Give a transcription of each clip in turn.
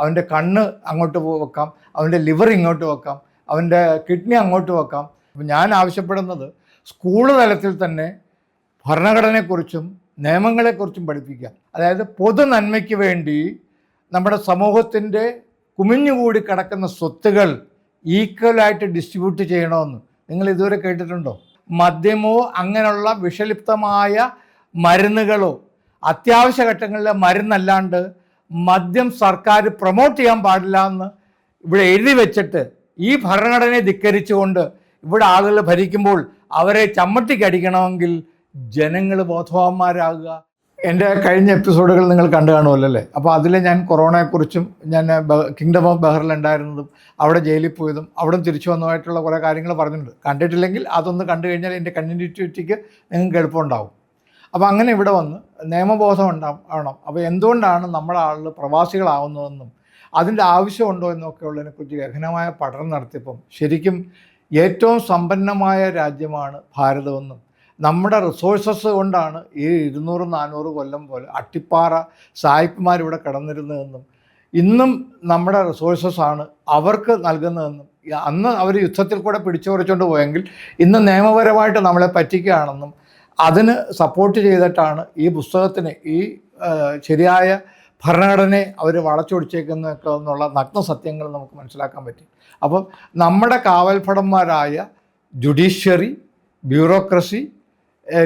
അവന്റെ കണ്ണ് അങ്ങോട്ട് വെക്കാം അവന്റെ ലിവർ ഇങ്ങോട്ട് വെക്കാം അവന്റെ കിഡ്നി അങ്ങോട്ട് വെക്കാം. അപ്പം ഞാൻ ആവശ്യപ്പെടുന്നത് സ്കൂൾ തലത്തിൽ തന്നെ ഭരണഘടനയെക്കുറിച്ചും നിയമങ്ങളെക്കുറിച്ചും പഠിപ്പിക്കുക. അതായത് പൊതു നന്മയ്ക്ക് വേണ്ടി നമ്മുടെ സമൂഹത്തിന്റെ കുമിഞ്ഞുകൂടി കിടക്കുന്ന സ്വത്തുകൾ ഈക്വലായിട്ട് ഡിസ്ട്രിബ്യൂട്ട് ചെയ്യണമെന്ന്. നിങ്ങൾ ഇതുവരെ കേട്ടിട്ടുണ്ടോ? മദ്യമോ അങ്ങനെയുള്ള വിഷലിപ്തമായ മരുന്നുകളോ അത്യാവശ്യ ഘട്ടങ്ങളിലെ മരുന്നല്ലാണ്ട് മദ്യം സർക്കാർ പ്രൊമോട്ട് ചെയ്യാൻ പാടില്ല എന്ന് ഇവിടെ എഴുതി വെച്ചിട്ട് ഈ ഭരണഘടനയെ ധിക്കരിച്ചുകൊണ്ട് ഇവിടെ ആളുകൾ ഭരിക്കുമ്പോൾ അവരെ ചമ്മട്ടിക്കടിക്കണമെങ്കിൽ ജനങ്ങൾ ബോധവാന്മാരാകുക. എന്റെ കഴിഞ്ഞ എപ്പിസോഡുകൾ നിങ്ങൾ കണ്ടു കാണുമല്ലോ അല്ലേ? അപ്പോൾ അതിൽ ഞാൻ കൊറോണയെക്കുറിച്ചും ഞാൻ കിങ്ഡം ഓഫ് ബഹറിൽ ഉണ്ടായിരുന്നതും അവിടെ ജയിലിൽ പോയതും അവിടെ തിരിച്ചു വന്നതായിട്ടുള്ള കുറേ കാര്യങ്ങൾ പറഞ്ഞിട്ടുണ്ട്. കണ്ടിട്ടില്ലെങ്കിൽ അതൊന്ന് കണ്ടു കഴിഞ്ഞാൽ എന്റെ കണ്ടിന്യൂറ്റിക്ക് നിങ്ങൾക്ക് എളുപ്പമുണ്ടാവും. അപ്പോൾ അങ്ങനെ ഇവിടെ വന്ന് നിയമബോധം ഉണ്ടാവണം അപ്പോൾ എന്തുകൊണ്ടാണ് നമ്മുടെ ആളുകൾ പ്രവാസികളാവുന്നതെന്നും അതിന്റെ ആവശ്യമുണ്ടോ എന്നൊക്കെ ഉള്ളതിനെക്കുറിച്ച് ഗഹനമായ പഠനം നടത്തിയപ്പം ശരിക്കും ഏറ്റവും സമ്പന്നമായ രാജ്യമാണ് ഭാരതമെന്നും നമ്മുടെ റിസോഴ്സസ് കൊണ്ടാണ് ഈ ഇരുന്നൂറ് നാനൂറ് കൊല്ലം പോലെ അട്ടിപ്പാറ സായിപ്പുമാരിവിടെ കിടന്നിരുന്നതെന്നും ഇന്നും നമ്മുടെ റിസോഴ്സസ് ആണ് അവർക്ക് നൽകുന്നതെന്നും അന്ന് അവർ യുദ്ധത്തിൽ കൂടെ പിടിച്ചു കുറച്ചുകൊണ്ട് പോയെങ്കിൽ ഇന്ന് നിയമപരമായിട്ട് നമ്മളെ പറ്റിക്കുകയാണെന്നും അതിന് സപ്പോർട്ട് ചെയ്തിട്ടാണ് ഈ പുസ്തകത്തിന് ഈ ശരിയായ ഭരണഘടനയെ അവർ വളച്ചൊടിച്ചേക്കുന്നൊക്കെ എന്നുള്ള നഗ്ന സത്യങ്ങൾ നമുക്ക് മനസ്സിലാക്കാൻ പറ്റി. അപ്പം നമ്മുടെ കാവൽഭടന്മാരായ ജുഡീഷ്യറി ബ്യൂറോക്രസി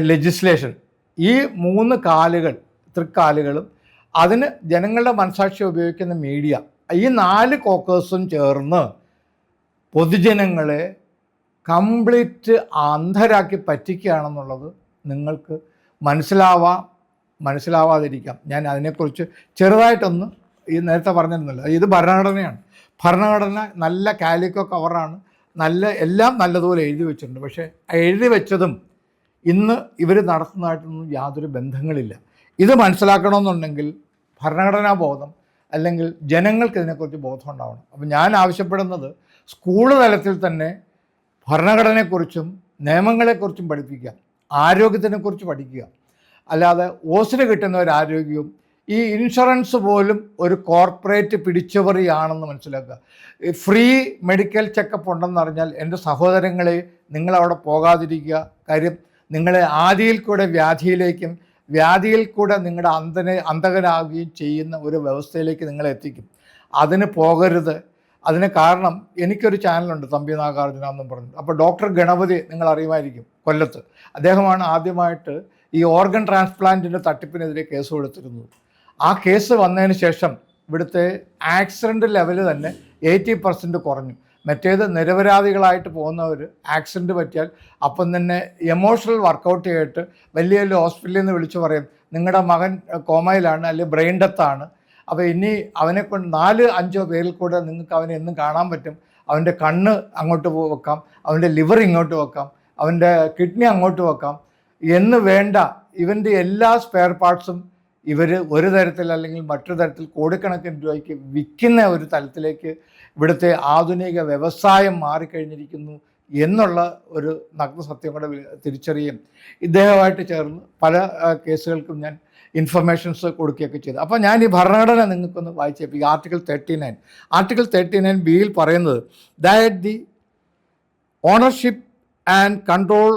ലെജിസ്ലേഷൻ ഈ മൂന്ന് കാലുകൾ തൃക്കാലുകളും അതിന് ജനങ്ങളുടെ മനസാക്ഷി ഉപയോഗിക്കുന്ന മീഡിയ ഈ നാല് കോക്കേഴ്സും ചേർന്ന് പൊതുജനങ്ങളെ കംപ്ലീറ്റ് അന്ധരാക്കി പറ്റിക്കുകയാണെന്നുള്ളത് നിങ്ങൾക്ക് മനസ്സിലാവാം മനസ്സിലാവാതിരിക്കാം. ഞാൻ അതിനെക്കുറിച്ച് ചെറുതായിട്ടൊന്ന് ഈ നേരത്തെ പറഞ്ഞിരുന്നല്ലോ. ഇത് ഭരണഘടനയാണ്. ഭരണഘടന നല്ല കാലിക്കോ കവറാണ്. നല്ല എല്ലാം നല്ലതുപോലെ എഴുതി വെച്ചിട്ടുണ്ട്. പക്ഷേ എഴുതി വെച്ചതും ഇന്ന് ഇവർ നടത്തുന്നതായിട്ടൊന്നും യാതൊരു ബന്ധങ്ങളില്ല. ഇത് മനസ്സിലാക്കണമെന്നുണ്ടെങ്കിൽ ഭരണഘടനാ ബോധം അല്ലെങ്കിൽ ജനങ്ങൾക്ക് ഇതിനെക്കുറിച്ച് ബോധം ഉണ്ടാവണം. അപ്പം ഞാൻ ആവശ്യപ്പെടുന്നത് സ്കൂൾ തലത്തിൽ തന്നെ ഭരണഘടനയെക്കുറിച്ചും നിയമങ്ങളെക്കുറിച്ചും പഠിപ്പിക്കുക ആരോഗ്യത്തിനെക്കുറിച്ച് പഠിക്കുക. അല്ലാതെ ഓസിന് കിട്ടുന്ന ഒരു ആരോഗ്യവും ഈ ഇൻഷുറൻസ് പോലും ഒരു കോർപ്പറേറ്റ് പിടിച്ചവറിയാണെന്ന് മനസ്സിലാക്കുക. ഫ്രീ മെഡിക്കൽ ചെക്കപ്പ് ഉണ്ടെന്ന് അറിഞ്ഞാൽ എന്റെ സഹോദരങ്ങളെ നിങ്ങളവിടെ പോകാതിരിക്കുക. കാര്യം നിങ്ങളെ ആദിയിൽ കൂടെ വ്യാധിയിലേക്കും വ്യാധിയിൽ കൂടെ നിങ്ങളുടെ അന്തനെ അന്തകനാകുകയും ചെയ്യുന്ന ഒരു വ്യവസ്ഥയിലേക്ക് നിങ്ങളെത്തിക്കും അതിന് പോകരുത്. അതിന് കാരണം എനിക്കൊരു ചാനലുണ്ട് തമ്പി നാഗാർജുന എന്നും പറഞ്ഞു. അപ്പോൾ ഡോക്ടർ ഗണപതി നിങ്ങൾ അറിയുമായിരിക്കും കൊല്ലത്ത്. അദ്ദേഹമാണ് ആദ്യമായിട്ട് ഈ ഓർഗൻ ട്രാൻസ്പ്ലാന്റിന്റെ തട്ടിപ്പിനെതിരെ കേസ് കൊടുത്തിരുന്നത്. ആ കേസ് വന്നതിന് ശേഷം ഇവിടുത്തെ ആക്സിഡന്റ് ലെവൽ തന്നെ എയ്റ്റി പെർസെന്റ് കുറഞ്ഞു. മറ്റേത് നിരപരാധികളായിട്ട് പോകുന്നവർ ആക്സിഡന്റ് പറ്റിയാൽ അപ്പം തന്നെ എമോഷണൽ വർക്കൗട്ട് ചെയ്തിട്ട് വലിയ വലിയ ഹോസ്പിറ്റലിൽ നിന്ന് വിളിച്ചു പറയും നിങ്ങളുടെ മകൻ കോമയിലാണ് അല്ലെങ്കിൽ ബ്രെയിൻ ഡെത്താണ് അപ്പോൾ ഇനി അവനെ കൊണ്ട് നാല് അഞ്ചോ പേരിൽ കൂടെ നിങ്ങൾക്ക് അവനെ എന്നും കാണാൻ പറ്റും. അവന്റെ കണ്ണ് അങ്ങോട്ട് വെക്കാം. അവന്റെ ലിവർ ഇങ്ങോട്ട് വെക്കാം. അവന്റെ കിഡ്നി അങ്ങോട്ട് വെക്കാം. എന്ന് വേണ്ട ഇവന്റെ എല്ലാ സ്പെയർ പാർട്സും ഇവർ ഒരു തരത്തിൽ അല്ലെങ്കിൽ മറ്റൊരു തരത്തിൽ കോടിക്കണക്കിന് രൂപയ്ക്ക് വിൽക്കുന്ന ഒരു തലത്തിലേക്ക് ഇവിടുത്തെ ആധുനിക വ്യവസായം മാറിക്കഴിഞ്ഞിരിക്കുന്നു എന്നുള്ള ഒരു നഗ്ന സത്യം കൂടെ തിരിച്ചറിയും. ഇദ്ദേഹമായിട്ട് ചേർന്ന് പല കേസുകൾക്കും ഞാൻ ഇൻഫർമേഷൻസ് കൊടുക്കുകയൊക്കെ ചെയ്തു. അപ്പോൾ ഞാൻ ഈ ഭരണഘടന നിങ്ങൾക്കൊന്ന് വായിച്ചേപ്പിക്കും article thirty nine article thirty nine ബിയിൽ പറയുന്നത് that the ownership and control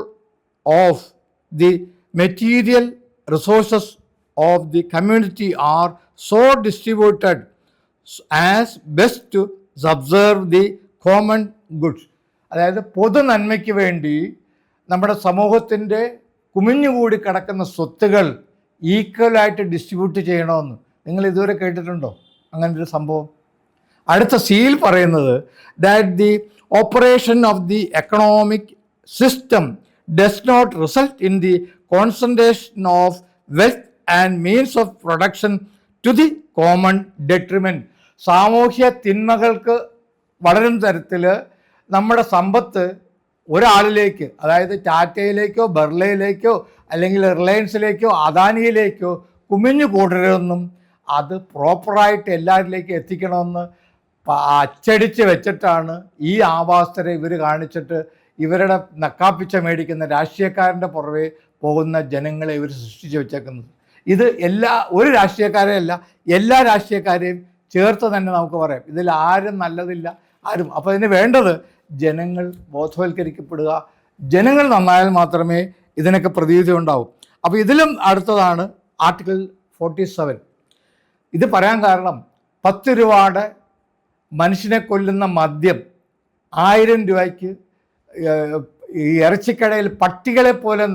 of the material resources of the community are so distributed as best to subserve the common goods അതായത് പൊതു നന്മയ്ക്ക് വേണ്ടി നമ്മുടെ സമൂഹത്തിന്റെ കുമിഞ്ഞുകൂടി കിടക്കുന്ന സ്വത്തുകൾ ഈക്വലായിട്ട് ഡിസ്ട്രിബ്യൂട്ട് ചെയ്യണമെന്ന് നിങ്ങൾ ഇതുവരെ കേട്ടിട്ടുണ്ടോ? അങ്ങനെ ഒരു സംഭവം. അടുത്ത സീൽ പറയുന്നത് that the operation of the economic system does not result in the concentration of wealth and means of production to the common detriment സാമൂഹ്യ തിന്മകൾക്ക് വളരും തരത്തിൽ നമ്മുടെ സമ്പത്ത് ഒരാളിലേക്ക് അതായത് ടാറ്റയിലേക്കോ ബെർലയിലേക്കോ അല്ലെങ്കിൽ റിലയൻസിലേക്കോ അദാനിയിലേക്കോ കുമിഞ്ഞു കൂടരുതെന്നും അത് പ്രോപ്പറായിട്ട് എല്ലാവരിലേക്കും എത്തിക്കണമെന്ന് അച്ചടിച്ച് വെച്ചിട്ടാണ് ഈ ആവാസരെ ഇവർ കാണിച്ചിട്ട് ഇവരുടെ നക്കാപ്പിച്ച മേടിക്കുന്ന രാഷ്ട്രീയക്കാരന്റെ പുറവെ പോകുന്ന ജനങ്ങളെ ഇവർ സൃഷ്ടിച്ചു വെച്ചേക്കുന്നത്. ഇത് എല്ലാ ഒരു രാഷ്ട്രീയക്കാരെയല്ല എല്ലാ രാഷ്ട്രീയക്കാരെയും ചേർത്ത് തന്നെ നമുക്ക് പറയാം. ഇതിൽ ആരും നല്ലതില്ല ആരും. അപ്പോൾ ഇതിന് വേണ്ടത് ജനങ്ങൾ ബോധവൽക്കരിക്കപ്പെടുക. ജനങ്ങൾ നന്നായാൽ മാത്രമേ ഇതിനൊക്കെ പ്രതീതി ഉണ്ടാവും. അപ്പോൾ ഇതിലും അടുത്തതാണ് ആർട്ടിക്കിൾ ഫോർട്ടി സെവൻ. ഇത് പറയാൻ കാരണം പത്ത് രൂപയുടെ മനുഷ്യനെ കൊല്ലുന്ന മദ്യം ആയിരം രൂപയ്ക്ക് ഈ ഇറച്ചിക്കടയിൽ പട്ടികളെ പോലെ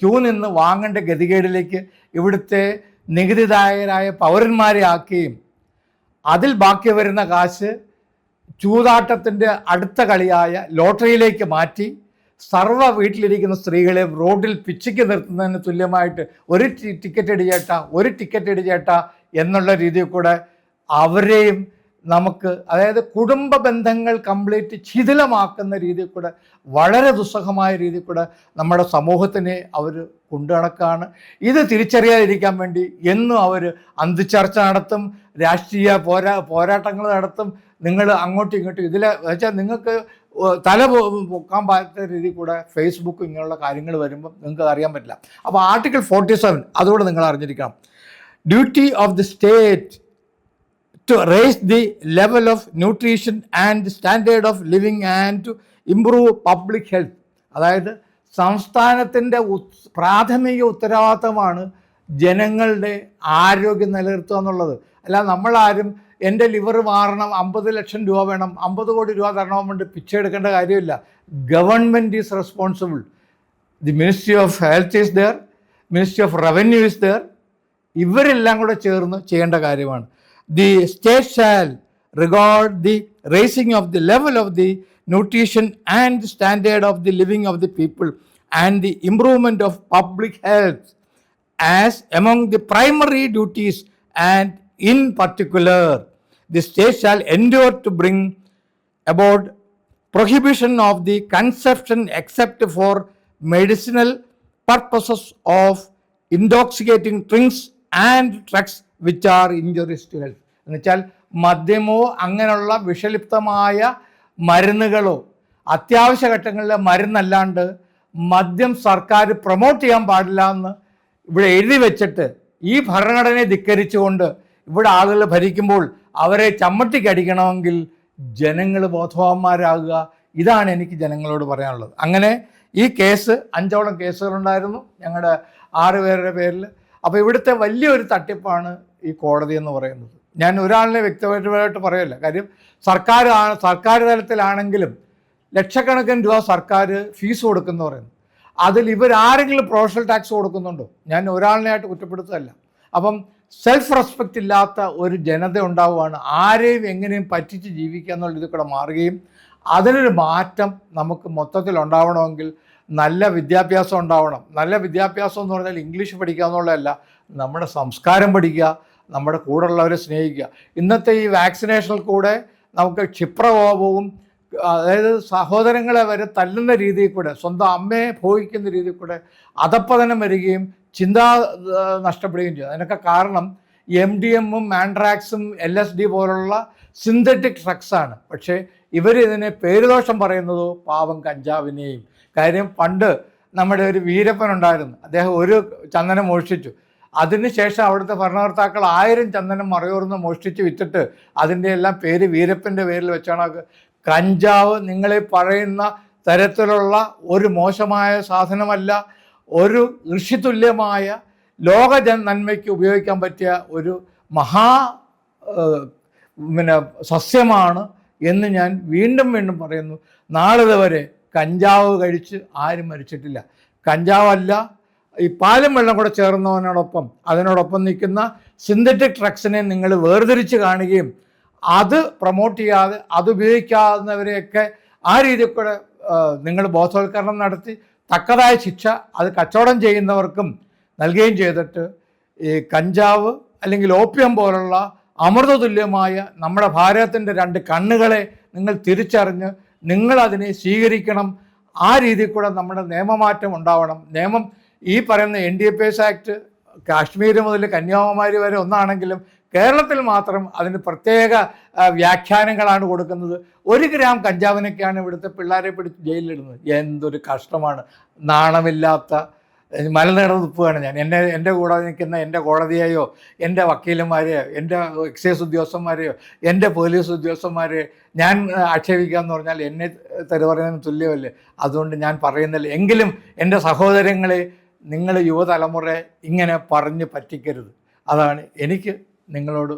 ക്യൂ നിന്ന് വാങ്ങേണ്ട ഗതികേടിലേക്ക് ഇവിടുത്തെ നികുതിദായകരായ പൗരന്മാരെ ആക്കുകയും അതിൽ ബാക്കി വരുന്ന കാശ് ചൂതാട്ടത്തിന്റെ അടുത്ത കളിയായ ലോട്ടറിയിലേക്ക് മാറ്റി സർവ വീട്ടിലിരിക്കുന്ന സ്ത്രീകളെ റോഡിൽ പിച്ചയ്ക്ക് നിർത്തുന്നതിന് തുല്യമായിട്ട് ഒരു ടിക്കറ്റ് ഇടിച്ചേട്ട ഒരു ടിക്കറ്റ് ഇടിച്ചേട്ട എന്നുള്ള രീതിയിൽ കൂടെ അവരെയും നമുക്ക് അതായത് കുടുംബ ബന്ധങ്ങൾ കംപ്ലീറ്റ് ശിഥിലമാക്കുന്ന രീതിയിൽ കൂടെ വളരെ ദുസ്സഹമായ രീതിയിൽ കൂടെ നമ്മുടെ സമൂഹത്തിനെ അവർ കൊണ്ടുനടക്കാണ് ഇത് തിരിച്ചറിയാതിരിക്കാൻ വേണ്ടി എന്നും അവർ അന്തിച്ചർച്ച നടത്തും രാഷ്ട്രീയ പോരാ പോരാട്ടങ്ങൾ നടത്തും. നിങ്ങൾ അങ്ങോട്ടും ഇങ്ങോട്ടും ഇതിലെ വെച്ചാൽ നിങ്ങൾക്ക് തല പൊക്കാൻ പറ്റാത്ത രീതിയിൽ കൂടെ ഫേസ്ബുക്ക് ഇങ്ങനെയുള്ള കാര്യങ്ങൾ വരുമ്പോൾ നിങ്ങൾക്ക് അറിയാൻ പറ്റില്ല. അപ്പോൾ ആർട്ടിക്കിൾ ഫോർട്ടി സെവൻ അതുകൂടെ നിങ്ങൾ അറിഞ്ഞിരിക്കണം. Duty of the state to raise the level of nutrition and standard of living and to improve public health അതായത് സംസ്ഥാനത്തിന്റെ പ്രാഥമിക ഉത്തരവാദിത്തമാണ് ജനങ്ങളുടെ ആരോഗ്യം നിലനിർത്തുക എന്നുള്ളത്. അല്ല നമ്മളാരും എന്റെ ലിവർ മാറണം അമ്പത് ലക്ഷം രൂപ വേണം അമ്പത് കോടി രൂപ തരണം കൊണ്ട് പിച്ചെ എടുക്കേണ്ട കാര്യമില്ല. Government is responsible. The ministry of health is there ministry of revenue is there ഇവരെല്ലാം കൂടെ ചേർന്ന് ചെയ്യേണ്ട കാര്യമാണ്. the state shall regard the raising of the level of the nutrition and standard of the living of the people and the improvement of public health as among the primary duties and in particular the state shall endeavor to bring about prohibition of the consumption except for medicinal purposes of intoxicating drinks and drugs which are injurious to health എന്നുവെച്ചാൽ മദ്യമോ അങ്ങനെയുള്ള വിഷലിപ്തമായ മരുന്നുകളോ അത്യാവശ്യ ഘട്ടങ്ങളിലെ മരുന്നല്ലാണ്ട് മദ്യം സർക്കാർ promote ചെയ്യാൻ പാടില്ല എന്ന് ഇവിടെ എഴുതി വെച്ചിട്ട് ഈ ഭരണഘടനയെ ധിക്കരിച്ചുകൊണ്ട് ഇവിടെ ആളുകൾ ഭരിക്കുമ്പോൾ അവരെ ചമ്മട്ടിക്കടിക്കണമെങ്കിൽ ജനങ്ങൾ ബോധവാന്മാരാകുക. ഇതാണ് എനിക്ക് ജനങ്ങളോട് പറയാനുള്ളത്. അങ്ങനെ ഈ കേസ് അഞ്ചോളം കേസുകളുണ്ടായിരുന്നു. ഞങ്ങളുടെ ആറ് പേരുടെ പേരിൽ അപ്പോൾ ഇവിടുത്തെ വലിയൊരു തട്ടിപ്പാണ് ഈ കോടതി എന്ന് പറയുന്നത്. ഞാൻ ഒരാളിനെ വ്യക്തിപരമായിട്ട് പറയല്ല. കാര്യം സർക്കാർ സർക്കാർ തലത്തിലാണെങ്കിലും ലക്ഷക്കണക്കിന് രൂപ സർക്കാർ ഫീസ് കൊടുക്കുന്നു പറയുന്നു. അതിൽ ഇവരാരെങ്കിലും പ്രൊഫഷണൽ ടാക്സ് കൊടുക്കുന്നുണ്ടോ? ഞാൻ ഒരാളിനെയായിട്ട് കുറ്റപ്പെടുത്തുകയല്ല. അപ്പം സെൽഫ് റെസ്പെക്റ്റ് ഇല്ലാത്ത ഒരു ജനത ഉണ്ടാവുകയാണ് ആരെയും എങ്ങനെയും പറ്റിച്ച് ജീവിക്കുക എന്നുള്ള ഇതിൽ കൂടെ മാറുകയും അതിനൊരു മാറ്റം നമുക്ക് മൊത്തത്തിൽ ഉണ്ടാവണമെങ്കിൽ നല്ല വിദ്യാഭ്യാസം ഉണ്ടാവണം. നല്ല വിദ്യാഭ്യാസം എന്ന് പറഞ്ഞാൽ ഇംഗ്ലീഷ് പഠിക്കുക എന്നുള്ളതല്ല നമ്മുടെ സംസ്കാരം പഠിക്കുക നമ്മുടെ കൂടെയുള്ളവരെ സ്നേഹിക്കുക. ഇന്നത്തെ ഈ വാക്സിനേഷനിൽ കൂടെ നമുക്ക് ക്ഷിപ്രകോപവും അതായത് സഹോദരങ്ങളെ വരെ തല്ലുന്ന രീതിയിൽ കൂടെ സ്വന്തം അമ്മയെ ഭോഗിക്കുന്ന രീതിയിൽ കൂടെ അതപ്പതനം വരികയും ചിന്താ നഷ്ടപ്പെടുകയും ചെയ്യും. അതിനൊക്കെ കാരണം എം ഡി എമ്മും മാൻഡ്രാക്സും എൽ എസ് ഡി പോലുള്ള സിന്തറ്റിക് ഡ്രഗ്സാണ്. പക്ഷേ ഇവരിതിനെ പേരുദോഷം പറയുന്നതോ പാവം കഞ്ചാവിനെയും കാര്യം പണ്ട് നമ്മുടെ ഒരു വീരപ്പൻ ഉണ്ടായിരുന്നു. അദ്ദേഹം ഒരു ചന്ദനം മോഷ്ടിച്ചു. അതിനുശേഷം അവിടുത്തെ ഭരണകർത്താക്കൾ ആയിരം ചന്ദനം മറയൂർന്ന് മോഷ്ടിച്ച് വിറ്റിട്ട് അതിന്റെ എല്ലാം പേര് വീരപ്പന്റെ പേരിൽ വെച്ചാണ് കഞ്ചാവ് നിങ്ങളെ പറയുന്ന തരത്തിലുള്ള ഒരു മോശമായ സാധനമല്ല ഒരു ഋഷിതുല്യമായ ലോക ജൻ നന്മയ്ക്ക് ഉപയോഗിക്കാൻ പറ്റിയ ഒരു മഹാ പിന്നെ സസ്യമാണ് എന്ന് ഞാൻ വീണ്ടും വീണ്ടും പറയുന്നു. നാളെ വരെ കഞ്ചാവ് കഴിച്ച് ആരും മരിച്ചിട്ടില്ല. കഞ്ചാവല്ല ഈ പാലും വെള്ളം കൂടെ ചേർന്നവനോടൊപ്പം അതിനോടൊപ്പം നിൽക്കുന്ന സിന്തറ്റിക് ഡ്രഗ്സിനെ നിങ്ങൾ വേർതിരിച്ച് കാണുകയും അത് പ്രൊമോട്ട് ചെയ്യാതെ അത് ഉപയോഗിക്കാവുന്നവരെയൊക്കെ ആ രീതിയിൽ കൂടെ നിങ്ങൾ ബോധവൽക്കരണം നടത്തി തക്കതായ ശിക്ഷ അത് കച്ചവടം ചെയ്യുന്നവർക്കും നൽകുകയും ചെയ്തിട്ട് ഈ കഞ്ചാവ് അല്ലെങ്കിൽ ഓപ്യം പോലുള്ള അമൃതതുല്യമായ നമ്മുടെ ഭാരതത്തിന്റെ രണ്ട് കണ്ണുകളെ നിങ്ങൾ തിരിച്ചറിഞ്ഞ് നിങ്ങൾ അതിനെ സ്വീകരിക്കണം. ആ രീതിയിൽ കൂടെ നമ്മുടെ നിയമമാറ്റം ഉണ്ടാവണം. നിയമം ഈ പറയുന്ന N D A act Kashmir മുതൽ കന്യാകുമാരി വരെ ഒന്നാണെങ്കിലും കേരളത്തിൽ മാത്രം അതിന് പ്രത്യേക വ്യാഖ്യാനങ്ങളാണ് കൊടുക്കുന്നത്. ഒരു ഗ്രാം കഞ്ചാവിനൊക്കെയാണ് ഇവിടുത്തെ പിള്ളേരെ പിടിച്ച് ജയിലിലിടുന്നത്. എന്തൊരു കഷ്ടമാണ്. നാണമില്ലാത്ത മലനിടനിൽപ്പുകയാണ് ഞാൻ. എന്നെ എന്റെ കൂടെ നിൽക്കുന്ന എന്റെ കോടതിയെയോ എന്റെ വക്കീലന്മാരെയോ എന്റെ എക്സൈസ് ഉദ്യോഗസ്ഥന്മാരെയോ എന്റെ പോലീസ് ഉദ്യോഗസ്ഥന്മാരെ ഞാൻ ആക്ഷേപിക്കുക എന്ന് പറഞ്ഞാൽ എന്നെ തെരുവറിയുന്നതിന് തുല്യമല്ലേ? അതുകൊണ്ട് ഞാൻ പറയുന്നില്ല. എങ്കിലും എന്റെ സഹോദരങ്ങളെ നിങ്ങൾ യുവതലമുറ ഇങ്ങനെ പറഞ്ഞ് പറ്റിക്കരുത്. അതാണ് എനിക്ക് നിങ്ങളോട്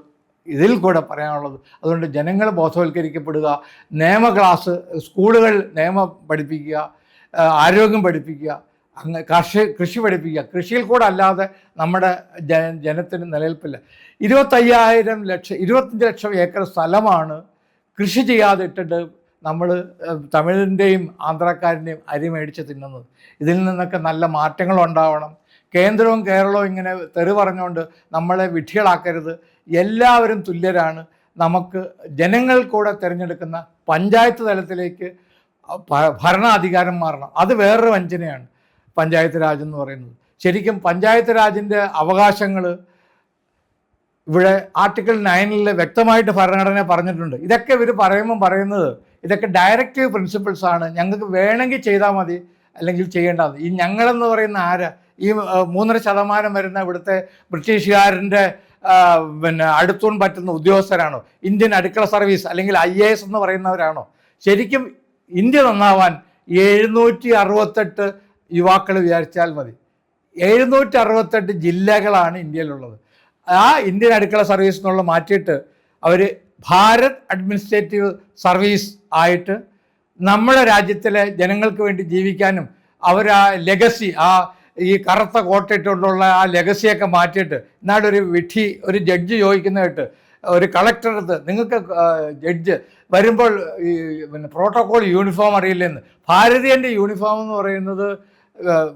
ഇതിൽ കൂടെ പറയാനുള്ളത്. അതുകൊണ്ട് ജനങ്ങൾ ബോധവൽക്കരിക്കപ്പെടുക നിയമ ക്ലാസ് സ്കൂളുകൾ നിയമം പഠിപ്പിക്കുക ആരോഗ്യം പഠിപ്പിക്കുക അങ്ങ് കർഷി കൃഷി പഠിപ്പിക്കുക. കൃഷിയിൽ കൂടെ അല്ലാതെ നമ്മുടെ ജന ജനത്തിന് നിലനിൽപ്പില്ല. ഇരുപത്തയ്യായിരം ലക്ഷം ഇരുപത്തഞ്ച് ലക്ഷം ഏക്കർ സ്ഥലമാണ് കൃഷി ചെയ്യാതെ ഇട്ടിട്ട് നമ്മൾ തമിഴിന്റെയും ആന്ധ്രാക്കാരന്റെയും അരി മേടിച്ച് തിന്നുന്നത്. ഇതിൽ നിന്നൊക്കെ നല്ല മാറ്റങ്ങൾ ഉണ്ടാവണം. കേന്ദ്രവും കേരളവും ഇങ്ങനെ തെറി പറഞ്ഞുകൊണ്ട് നമ്മളെ വിഡ്ഢികളാക്കരുത്. എല്ലാവരും തുല്യരാണ്. നമുക്ക് ജനങ്ങൾ കൂടെ തിരഞ്ഞെടുക്കുന്ന പഞ്ചായത്ത് തലത്തിലേക്ക് ഭരണാധികാരം മാറണം. അത് വേറൊരു വഞ്ചനയാണ്. പഞ്ചായത്ത് രാജ് എന്ന് പറയുന്നത്. ശരിക്കും പഞ്ചായത്ത് രാജിന്റെ അവകാശങ്ങൾ ഇവിടെ ആർട്ടിക്കിൾ നയനിൽ വ്യക്തമായിട്ട് ഭരണഘടന പറഞ്ഞിട്ടുണ്ട്. ഇതൊക്കെ ഇവർ പറയുമ്പം പറയുന്നത് ഇതൊക്കെ ഡയറക്റ്റീവ് പ്രിൻസിപ്പിൾസ് ആണ്. ഞങ്ങൾക്ക് വേണമെങ്കിൽ ചെയ്താൽ മതി അല്ലെങ്കിൽ ചെയ്യേണ്ടത് ഈ ഞങ്ങളെന്ന് പറയുന്ന ആര്? ഈ മൂന്നര ശതമാനം വരുന്ന ഇവിടുത്തെ ബ്രിട്ടീഷുകാരന്റെ പിന്നെ അടുത്തൂൺ പറ്റുന്ന ഉദ്യോഗസ്ഥരാണോ? ഇന്ത്യൻ അടുക്കള സർവീസ് അല്ലെങ്കിൽ ഐ എ എസ് എന്ന് പറയുന്നവരാണോ? ശരിക്കും ഇന്ത്യ നന്നാവാൻ എഴുന്നൂറ്റി അറുപത്തെട്ട് യുവാക്കൾ വിചാരിച്ചാൽ മതി. എഴുന്നൂറ്റി അറുപത്തെട്ട് ജില്ലകളാണ് ഇന്ത്യയിലുള്ളത്. ആ ഇന്ത്യൻ അടുക്കള സർവീസ് എന്നുള്ള മാറ്റിയിട്ട് അവർ ഭാരത് അഡ്മിനിസ്ട്രേറ്റീവ് സർവീസ് ആയിട്ട് നമ്മുടെ രാജ്യത്തിലെ ജനങ്ങൾക്ക് വേണ്ടി ജീവിക്കാനും അവർ ആ ലെഗസി ആ ഈ കറുത്ത കോട്ടയിട്ടുള്ള ആ ലെഗസിയൊക്കെ മാറ്റിയിട്ട് എന്നാടൊരു വിധി ഒരു ജഡ്ജ് ചോദിക്കുന്നതായിട്ട് ഒരു കളക്ടർ അടുത്ത് നിങ്ങൾക്ക് ജഡ്ജ് വരുമ്പോൾ ഈ പിന്നെ പ്രോട്ടോകോൾ യൂണിഫോം അറിയില്ലെന്ന്. ഭാരതീയന്റെ യൂണിഫോം എന്ന് പറയുന്നത്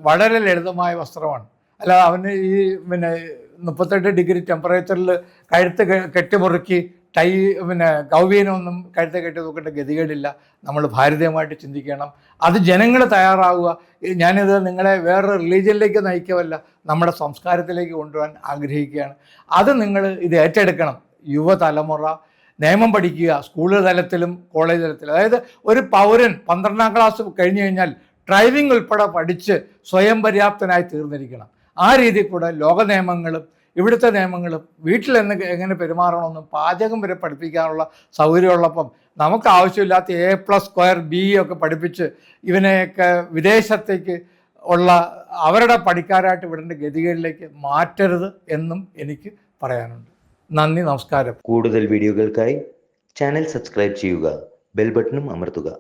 വളരെ ലളിതമായ വസ്ത്രമാണ്. അല്ല അവന് ഈ പിന്നെ മുപ്പത്തെട്ട് ഡിഗ്രി ടെമ്പറേച്ചറിൽ കഴുത്ത് കെട്ടി കെട്ടിമുറുക്കി ടൈ പിന്നെ കൗവീനൊന്നും കഴുത്ത് കെട്ടി നോക്കേണ്ട ഗതികേടില്ല. നമ്മൾ ഭാരതീയമായിട്ട് ചിന്തിക്കണം. അത് ജനങ്ങൾ തയ്യാറാവുക. ഞാനിത് നിങ്ങളെ വേറൊരു റിലീജിയനിലേക്ക് നയിക്കവല്ല നമ്മുടെ സംസ്കാരത്തിലേക്ക് കൊണ്ടുവരാൻ ആഗ്രഹിക്കുകയാണ്. അത് നിങ്ങൾ ഇത് ഏറ്റെടുക്കണം. യുവതലമുറ നിയമം പഠിക്കുക. സ്കൂൾ തലത്തിലും കോളേജ് തലത്തിലും. അതായത് ഒരു പൗരൻ പന്ത്രണ്ടാം ക്ലാസ് കഴിഞ്ഞു കഴിഞ്ഞാൽ ഡ്രൈവിംഗ് ഉൾപ്പെടെ പഠിച്ച് സ്വയം പര്യാപ്തനായി തീർന്നിരിക്കണം. ആ രീതിയിൽ കൂടെ ലോക നിയമങ്ങളും ഇവിടുത്തെ നിയമങ്ങളും വീട്ടിൽ എന്ന് എങ്ങനെ പെരുമാറണമെന്നും പാചകം വരെ പഠിപ്പിക്കാനുള്ള സൗകര്യമുള്ളപ്പം നമുക്ക് ആവശ്യമില്ലാത്ത എ പ്ലസ് സ്ക്വയർ ബി ഒക്കെ പഠിപ്പിച്ച് ഇവനെയൊക്കെ വിദേശത്തേക്ക് ഉള്ള അവരുടെ പഠിക്കാരായിട്ട് വിടേണ്ട ഗതികളിലേക്ക് മാറ്റരുത് എന്നും എനിക്ക് പറയാനുണ്ട്. നന്ദി നമസ്കാരം. കൂടുതൽ വീഡിയോകൾക്കായി ചാനൽ സബ്സ്ക്രൈബ് ചെയ്യുക ബെൽ ബട്ടണും അമർത്തുക.